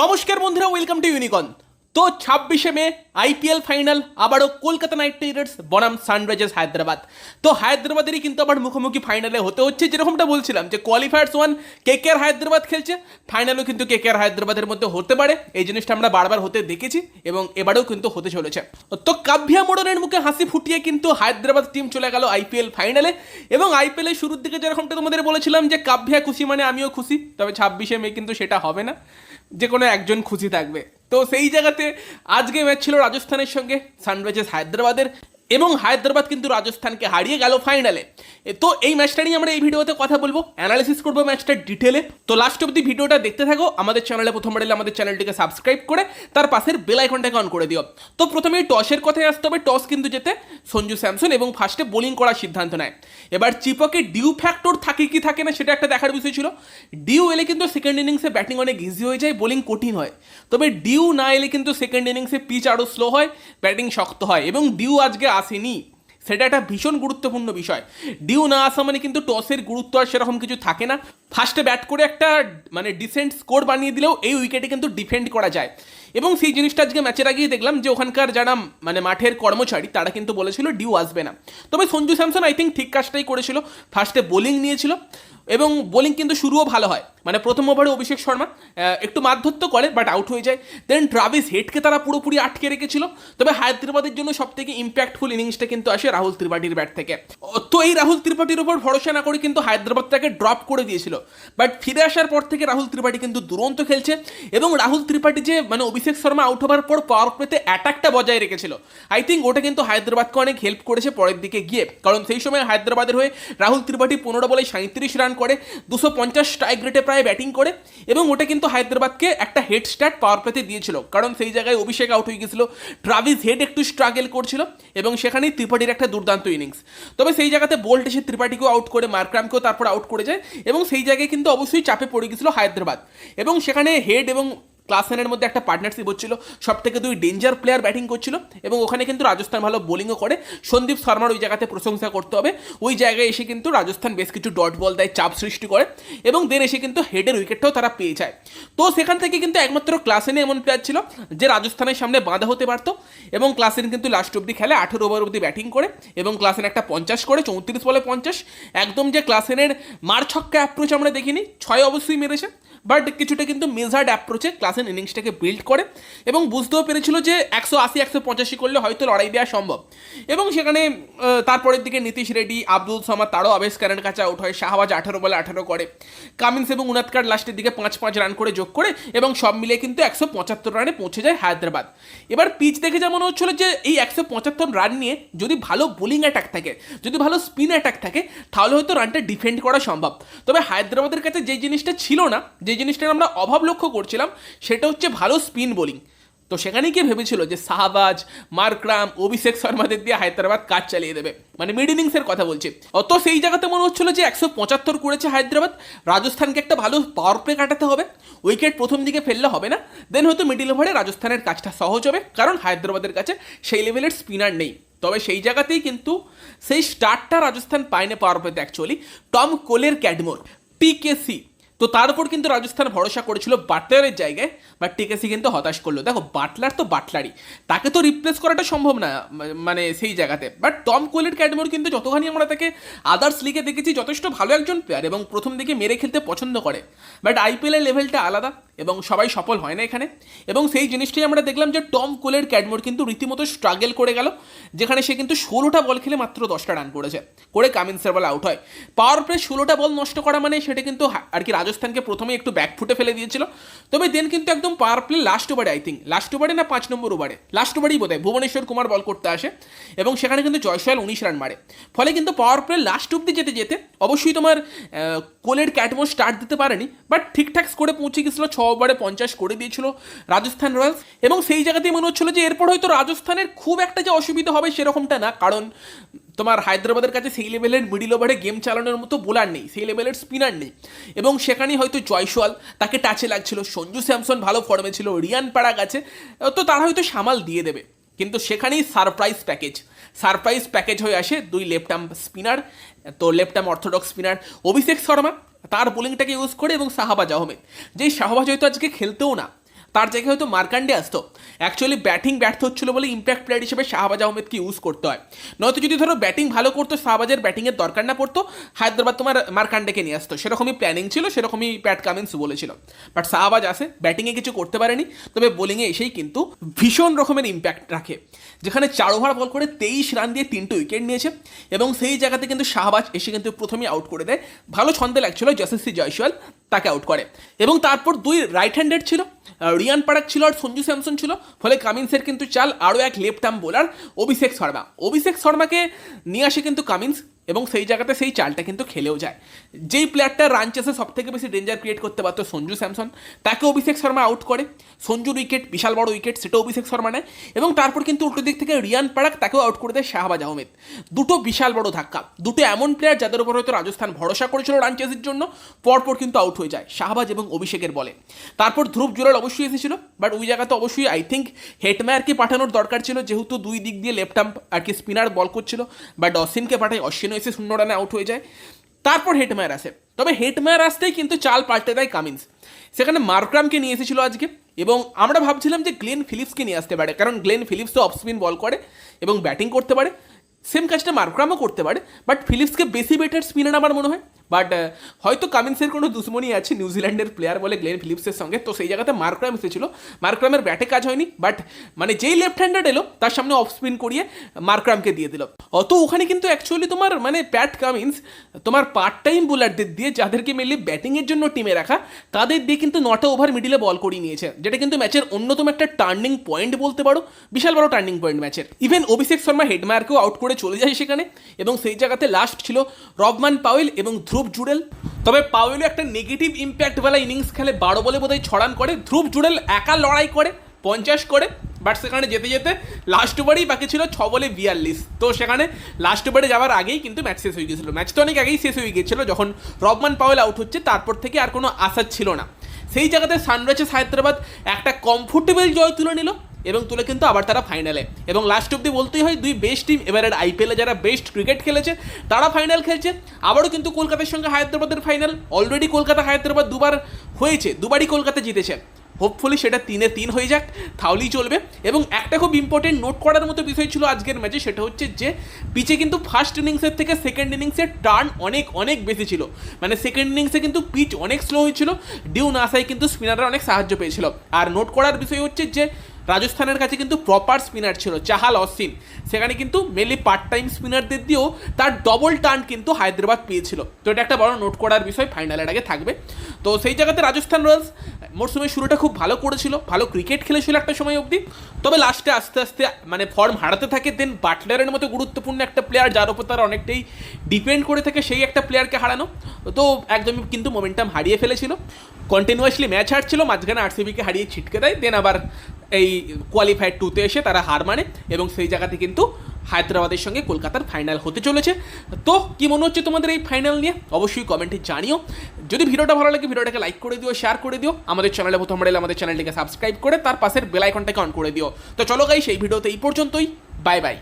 নমস্কার বন্ধুরা welcome to ইউনিকন তো ছাব্বিশে মে আইপিএল ফাইনাল আবারও কলকাতা নাইট রাইডার্স, বনাম সানরাইজার্স হায়দ্রাবাদ। তো হায়দ্রাবাদেরই কিন্তু আবার মুখোমুখি ফাইনালে হতে হচ্ছে, যেরকমটা বলছিলাম যে qualifiers one K K R Hyderabad খেলছে। ফাইনালও কিন্তু কে কে আর হায়দ্রাবাদের মধ্যে হতে পারে, এই জিনিসটা আমরা বারবার হতে দেখেছি এবং এবারেও কিন্তু হতে চলেছে। তো কাভ্যা মোড়নের মুখে হাসি ফুটিয়ে কিন্তু হায়দ্রাবাদ টিম চলে গেল আইপিএল ফাইনালে এবং আইপিএলের শুরুর দিকে যেরকমটা তোমাদের বলেছিলাম যে কাভ্যা খুশি মানে আমিও খুশি, তবে ছাব্বিশে মে কিন্তু সেটা হবে না। যে কোনো একজন খুশি থাকবে। তো সেই জায়গাতে আজকে ম্যাচ ছিল রাজস্থানের সঙ্গে সানরাইজার্স হায়দ্রাবাদের এবং হায়দ্রাবাদ কিন্তু রাজস্থানকে হারিয়ে গেল ফাইনালে। তো এই ম্যাচটা নিয়ে আমরা এই ভিডিওতে কথা বলব অ্যানালিসিস করব ম্যাচটার ডিটেলে তো লাস্ট অব্দি ভিডিওটা দেখতে থাকো, আমাদের চ্যানেলে প্রথমবার এলে আমাদের চ্যানেলটিকে সাবস্ক্রাইব করে, তার পাশের বেল আইকনটাকে অন করে দিও। তো প্রথমে টসের কথায় আসতে হবে, টস কিন্তু যেতে সঞ্জু স্যামসন এবং ফার্স্টে বোলিং করার সিদ্ধান্ত নেয়। এবার চিপকে ডিউ ফ্যাক্টর থাকে কি থাকে না সেটা একটা দেখার বিষয় ছিল। ডিউ এলে কিন্তু সেকেন্ড ইনিংসে ব্যাটিং অনেক ইজি হয়ে যায় বোলিং কঠিন হয়। তবে ডিউ না এলে কিন্তু সেকেন্ড ইনিংসে পিচ আরও স্লো হয় ব্যাটিং শক্ত হয় এবং ডিউ আজকে আসেনি। সেটা একটা ভীষণ গুরুত্বপূর্ণ বিষয়। ডিউ না আসা মানে কিন্তু টসের গুরুত্ব আর সেরকম কিছু থাকে না। ফার্স্টে ব্যাট করে একটা মানে ডিসেন্ট স্কোর বানিয়ে দিলেও এই উইকেটে কিন্তু ডিফেন্ড করা যায়। এবং সেই জিনিসটা আজকে ম্যাচের আগেই দেখলাম যে ওখানকার যারা মানে মাঠের কর্মচারী, তারা কিন্তু বলেছিল ডিউ আসবে না। তবে সঞ্জু স্যামসন আই থিঙ্ক ঠিক কাজটাই করেছিল। ফার্স্টে বোলিং নিয়েছিল এবং বোলিং কিন্তু শুরুও ভালো হয়। মানে প্রথম ওভারে অভিষেক শর্মা একটু মারধত্ব করে বাট আউট হয়ে যায়। দেন ট্রাভিস হেডকে তারা পুরোপুরি আটকে রেখেছিল। তবে হায়দ্রাবাদের জন্য সব থেকে ইম্প্যাক্টফুল ইনিংসটা কিন্তু আসে রাহুল ত্রিপাঠীর ব্যাট থেকে। তো এই রাহুল ত্রিপাঠীর উপর ভরসা না করে কিন্তু হায়দ্রাবাদ তাকে ড্রপ করে দিয়েছিল। বাট ফিরে আসার পর থেকে রাহুল ত্রিপাঠী কিন্তু দুরন্ত খেলছে এবং রাহুল ত্রিপাঠী যে মানে অভিষেক শর্মা আউট হবার পর পাওয়ার প্লেতে অ্যাটাকটা বজায় রেখেছিল। আই থিঙ্ক ওটা কিন্তু হায়দ্রাবাদকে অনেক হেল্প করেছে পরের দিকে গিয়ে। কারণ সেই সময় হায়দ্রাবাদের হয়ে রাহুল ত্রিপাঠী পনেরো বলে সাঁত্রিশ রান করে, দুশো পঞ্চাশ স্ট্রাইক রেটে প্রায় ব্যাটিং করে এবং ওটা কিন্তু হায়দ্রাবাদকে একটা হেড স্টার্ট পাওয়ার প্লেতে দিয়েছিল। কারণ সেই জায়গায় অভিষেক আউট হয়ে গেছিল ট্রাভিস হেড একটু স্ট্রাগল করছিল এবং সেখানেই ত্রিপাঠীর একটা দুর্দান্ত ইনিংস তবে সেই জায়গাতে বোল্ট এসে ত্রিপাঠীকেও আউট করে মার্ক্রামকেও তারপর আউট করে যায় এবং সেই জায়গায় কিন্তু অবশ্যই চাপে পড়ে গেছিল হায়দ্রাবাদ। এবং সেখানে হেড এবং ক্লাসেনের মধ্যে একটা পার্টনারশিপ হচ্ছিল সব থেকে দুই ডেঞ্জার প্লেয়ার ব্যাটিং করছিল এবং ওখানে কিন্তু রাজস্থান ভালো বোলিংও করে। সন্দীপ শর্মার ওই জায়গাতে প্রশংসা করতে হবে। ওই জায়গায় এসে কিন্তু রাজস্থান বেশ কিছু ডট বল দেয়, চাপ সৃষ্টি করে এবং দেন এসে কিন্তু হেডের উইকেটটাও তারা পেয়ে যায়। তো সেখান থেকে কিন্তু একমাত্র ক্লাসেনে এমন প্লেয়ার ছিল যে রাজস্থানের সামনে বাঁধা হতে পারতো এবং ক্লাসেন কিন্তু লাস্ট অব্দি খেলে আঠেরো ওভার অব্দি ব্যাটিং করে এবং ক্লাসেন একটা পঞ্চাশ করে, চৌত্রিশ বলে পঞ্চাশ। একদম যে ক্লাসেনের মার ছক্কা অ্যাপ্রোচ আমরা দেখিনি, ছয় অবশ্যই মেরেছে। বাট কিছুটা কিন্তু মেজার্ড অ্যাপ্রোচে ক্লাসেন ইনিংসটাকে বিল্ড করে এবং বুঝতেও পেরেছিল যে একশো আশি, একশো পঁচাশি করলে হয়তো লড়াই দেওয়া সম্ভব। এবং সেখানে তারপরের দিকে নীতিশ রেড্ডি, আব্দুল সামাদ, তারও আবেশকারের কাছে আউট হয়। শাহবাজ আঠারো বলে আঠারো করে। কামিন্স এবং উনাদকার লাস্টের দিকে পাঁচ পাঁচ রান করে যোগ করে এবং সব মিলিয়ে কিন্তু একশো পঁচাত্তর রানে পৌঁছে যায় হায়দ্রাবাদ। এবার পিচ দেখে যেমন হচ্ছিল যে এই একশো পঁচাত্তর রান নিয়ে যদি ভালো বোলিং অ্যাটাক থাকে, যদি ভালো স্পিন অ্যাটাক থাকে, তাহলে হয়তো রানটা ডিফেন্ড করা সম্ভব। তবে হায়দ্রাবাদের কাছে যে জিনিসটা ছিল না, যে জিনিসটার আমরা অভাব লক্ষ্য করছিলাম, সেটা হচ্ছে ভালো স্পিন বোলিং। তো সেখানেই কি ভেবেছিল যে শাহবাজ, মার্করাম, অভিষেক শর্মাদের দিয়ে হায়দ্রাবাদ কাজ চালিয়ে দেবে। মানে মিড ইনিংসের কথা বলছি। অত সেই জায়গাতে মনে হচ্ছিল যে একশো পঁচাত্তর করেছে হায়দ্রাবাদ, রাজস্থানকে একটা ভালো পাওয়ার প্লে কাটাতে হবে। উইকেট প্রথম দিকে ফেললে হবে না দেন হয়তো মিডিল ওভারে রাজস্থানের কাজটা সহজ হবে, কারণ হায়দ্রাবাদের কাছে সেই লেভেলের স্পিনার নেই। তবে সেই জায়গাতেই কিন্তু সেই স্টার্টটা রাজস্থান পায়নি পাওয়ার প্লেতে অ্যাকচুয়ালি টম কোলের ক্যাডমোর টিকেসি তো তার উপর কিন্তু রাজস্থান ভরসা করেছিল বাটলারের জায়গায়, বাট টিকেসি কিন্তু হতাশ করল। দেখো, বাটলার তো বাটলারই। তাকে তো রিপ্লেস করাটা সম্ভব না মানে সেই জায়গাতে। বাট টম কোহলির ক্যাডমোর কিন্তু যতখানি আমরা তাকে আদার্স লিগে দেখেছি, যথেষ্ট ভালো একজন প্লেয়ার এবং প্রথম দিকে মেরে খেলতে পছন্দ করে। বাট আইপিএলের লেভেলটা আলাদা এবং সবাই সফল হয় না এখানে। এবং সেই জিনিসটাই আমরা দেখলাম যে টম কোলের ক্যাডমোর কিন্তু রীতিমতো স্ট্রাগল করে গেল, যেখানে সে কিন্তু ষোলোটা বল খেলে মাত্র দশটা রান করেছে, করে কামিন্সের বল আউট হয়। পাওয়ার প্লে ষোলোটা বল নষ্ট করা মানে সেটা কিন্তু আর কি রাজস্থানকে প্রথমে একটু ব্যাকফুটে ফেলে দিয়েছিল। তবে দেন কিন্তু একদম পাওয়ার প্লে লাস্ট ওভারে আই থিঙ্ক লাস্ট ওভারে না পাঁচ নম্বর ওভারে লাস্ট ওভারেই বোধ ভুবনেশ্বর কুমার বল করতে আসে এবং সেখানে কিন্তু জয়সওয়াল উনিশ রান মারে। ফলে কিন্তু পাওয়ার প্লে লাস্ট অব্দি যেতে যেতে অবশ্যই তোমার কোলের ক্যাটমো স্টার্ট দিতে পারেনি বাট ঠিকঠাক স্কোরে পৌঁছে গেছিল, ছ ওভারে পঞ্চাশ করে দিয়েছিল রাজস্থান রয়্যালস। এবং সেই জায়গাতেই মনে হচ্ছিল যে এরপর হয়তো রাজস্থানের খুব একটা যে অসুবিধা হবে সেরকমটা না, কারণ তোমার হায়দ্রাবাদের কাছে সেই লেভেলের মিডিল ওভারে গেম চালানোর মতো বোলার নেই, সেই লেভেলের স্পিনার নেই। এবং সেখানেই হয়তো জয়সওয়াল তাকে টাচে লাগছিল, সঞ্জু স্যামসন ভালো ফর্মে ছিল, রিয়ান পাড়াক আছে তো তারা হয়তো সামাল দিয়ে দেবে। কিন্তু সেখানেই সারপ্রাইজ প্যাকেজ সারপ্রাইজ প্যাকেজ হয়ে আসে দুই লেফট আর্ম স্পিনার তো left arm orthodox spinner Abhishek Sharma. তার বোলিংটাকে ইউজ করে এবং শাহবাজ আহমেদ। যেই শাহবাজ হয়তো আজকে খেলতেও না তার জায়গায় হয়তো মার্কান্ডে আসতো। অ্যাকচুয়ালি ব্যাটিং ব্যর্থ হচ্ছিল বলে ইম্প্যাক্ট প্লেয়ার হিসেবে শাহবাজ আহমেদকে ইউজ করতে হয়। নয়তো যদি ধরো ব্যাটিং ভালো করতো, শাহবাজের ব্যাটিংয়ের দরকার না পড়তো, হায়দ্রাবাদ তোমার মার্কান্ডেকে নিয়ে আসতো। সেরকমই প্ল্যানিং ছিল, সেরকমই প্যাট কামিন্স বলেছিল। বাট শাহবাজ আসে ব্যাটিংয়ে কিছু করতে পারেনি, তবে বোলিংয়ে এসেই কিন্তু ভীষণ রকমের ইম্প্যাক্ট রাখে। যেখানে চার ওভার বল করে তেইশ রান দিয়ে তিনটে উইকেট নিয়েছে এবং সেই জায়গাতে কিন্তু শাহবাজ এসে কিন্তু প্রথমেই আউট করে দেয়। ভালো ছন্দে লাগছিল যশস্বী জয়সওয়াল, তাকে আউট করে। এবং তারপর দুই রাইট হ্যান্ডেড ছিল রিয়ান পারাক ছিল আর সঞ্জু স্যামসন ছিল, ফলে কামিন্সের কিন্তু চাল আরও এক left arm bowler Abhishek Sharma. Abhishek শর্মাকে নিয়ে আসে কিন্তু কামিন্স। এবং সেই জায়গাতে সেই চালটা কিন্তু খেলেও যায়। যেই প্লেয়ারটা রান চেসে সব থেকে বেশি ডেঞ্জার ক্রিয়েট করতে পারতো সঞ্জু স্যামসন, তাকে অভিষেক শর্মা আউট করে। সঞ্জুর উইকেট বিশাল বড় উইকেট সেটা অভিষেক শর্মা নেয়। এবং তারপর কিন্তু উল্টো দিক থেকে রিয়ান পারাক তাকেও আউট করে দেয় শাহবাজ আহমেদ। দুটো বিশাল বড় ধাক্কা। দুটো এমন প্লেয়ার যাদের উপর হয়তো রাজস্থান ভরসা করেছিল রান চেসের জন্য, পরপর কিন্তু আউট হয়ে যায় শাহবাজ এবং অভিষেকের বলে। তারপর ধ্রুব জুরাল অবশ্যই এসেছিল বাট ওই জায়গাতে অবশ্যই আই থিঙ্ক হেটম্যারকে পাঠানোর দরকার ছিল, যেহেতু দুই দিক দিয়ে লেফট আর্ম আর কি স্পিনার বল করছিল বাট অশ্বিনকে পাঠায় অশ্বিনও এসে শূন্য রানে আউট হয়ে যায়। তারপর হেটমায়ার আসে। তবে হেটমায়ার আসতেই কিন্তু চাল পাল্টে দেয় কামিন্স। সেখানে মার্ক্রামকে নিয়ে এসেছিল আজকে। এবং আমরা ভাবছিলাম যে গ্লেন ফিলিপসকে নিয়ে আসতে পারে। কারণ গ্লেন ফিলিপসও অফ স্পিন বল করে এবং ব্যাটিং করতে পারে। সেম কাজটা মার্ক্রামও করতে পারে। বাট ফিলিপসকে বেশি বেটার স্পিনার আমার মনে হয়। বাট হয়তো কামিন্সের কোনো দুশ্মনী আছে নিউজিল্যান্ডের প্লেয়ার বলে গ্লেন ফিলিপসের সঙ্গে। তো সেই জায়গাতে মার্ক্রাম এসেছিল। মার্ক্রামের ব্যাটে কাজ হয়নি বাট মানে যেই লেফট হ্যান্ডার এলো, তার সামনে অফ স্পিন করিয়ে মার্ক্রামকে দিয়ে দিল। অত ওখানে কিন্তু অ্যাকচুয়ালি তোমার মানে প্যাট কামিন্স তোমার পার্ট টাইম বোলারদের দিয়ে যাদেরকে মেনলি ব্যাটিংয়ের জন্য টিমে রাখা, তাদের দিয়ে কিন্তু নটা ওভার মিডিলে বল করিয়ে নিয়েছে। যেটা কিন্তু ম্যাচের অন্যতম একটা টার্নিং পয়েন্ট বলতে পারো, বিশাল বড় টার্নিং পয়েন্ট ম্যাচের ইভেন অভিষেক শর্মা হেডমায়ারকেও আউট করে চলে যায় সেখানে, এবং সেই জায়গাতে লাস্ট ছিল রবমান পাওয়েল এবং জুডেল। তবে পাওয়েলও একটা নেগেটিভ ইম্প্যাক্টওয়ালা ইনিংস খেলে বারো বলে বোধহয় ছড়ান করে। ধ্রুব জুডেল একা লড়াই করে, পঞ্চাশ করে বাট সেখানে যেতে যেতে লাস্ট ওভারেই বাকি ছিল ছ বলে বিয়াল্লিশ। তো সেখানে লাস্ট ওভারে যাওয়ার আগেই কিন্তু ম্যাচ শেষ হয়ে গিয়েছিল। ম্যাচ তো অনেক আগেই শেষ হয়ে গিয়েছিল, যখন রবমান পাওয়েল আউট হচ্ছে, তারপর থেকে আর কোনো আশা ছিল না। সেই জায়গাতে সানরাইজার্স হায়দ্রাবাদ একটা কমফোর্টেবল জয় তুলে নিল। এবং তুলে কিন্তু আবার তারা ফাইনালে এবং লাস্ট অব্দি বলতেই হয়, দুই বেস্ট টিম এবারের আইপিএলে যারা বেস্ট ক্রিকেট খেলেছে, তারা ফাইনাল খেলছে। আবারও কিন্তু কলকাতার সঙ্গে হায়দ্রাবাদের ফাইনাল অলরেডি কলকাতা, হায়দ্রাবাদ দুবার হয়েছে, দুবারই কলকাতা জিতেছে। হোপফুলি সেটা তিনে তিন হয়ে যাক, তাহলেই চলবে। এবং একটা খুব ইম্পর্টেন্ট নোট করার মতো বিষয় ছিল আজকের ম্যাচে সেটা হচ্ছে যে, পিচে কিন্তু ফার্স্ট ইনিংসের থেকে সেকেন্ড ইনিংসের টার্ন অনেক অনেক বেশি ছিল। মানে সেকেন্ড ইনিংসে কিন্তু পিচ অনেক স্লো হয়েছিল। ডিউ না আসায় কিন্তু স্পিনাররা অনেক সাহায্য পেয়েছিল। আর নোট করার বিষয় হচ্ছে যে রাজস্থানের কাছে কিন্তু প্রপার স্পিনার ছিল, চাহাল অশ্বিন সেখানে কিন্তু মেনলি পার্ট টাইম স্পিনারদের দিয়েও তার ডবল টার্ন কিন্তু হায়দ্রাবাদ পেয়েছিল। তো এটা একটা বড় নোট করার বিষয় ফাইনালের আগে থাকবে। তো সেই জায়গাতে রাজস্থান রয়্যালস মরসুমের শুরুটা খুব ভালো করেছিল, ভালো ক্রিকেট খেলেছিল একটা সময় অবধি। তবে লাস্টে আস্তে আস্তে মানে ফর্ম হারাতে থাকে দেন বাটলারের মতো গুরুত্বপূর্ণ একটা প্লেয়ার যার উপর তারা অনেকটাই ডিপেন্ড করে থাকে, সেই একটা প্লেয়ারকে হারানো। তো একদমই কিন্তু মোমেন্টাম হারিয়ে ফেলেছিল। কন্টিনিউয়াসলি ম্যাচ হারছিল, মাঝখানে আরসিবিকে হারিয়ে ছিটকে দেয় দেন আবার এই কোয়ালিফায়ার টুতে এসে তারা হার মানে এবং সেই জায়গাতে কিন্তু হায়দ্রাবাদের সঙ্গে কলকাতার ফাইনাল হতে চলেছে। তো কি মনে হচ্ছে তোমাদের এই ফাইনাল নিয়ে? অবশ্যই কমেন্টে জানিও। যদি ভিডিওটা ভালো লাগে, ভিডিওটাকে লাইক করে দিও শেয়ার করে দিও। আমাদের চ্যানেলে প্রথম এলে আমাদের চ্যানেলটিকে সাবস্ক্রাইব করে, তার পাশের বেল আইকনটাকে অন করে দিও। তো চলো গাই সেই ভিডিওতে এই পর্যন্তই। Bye bye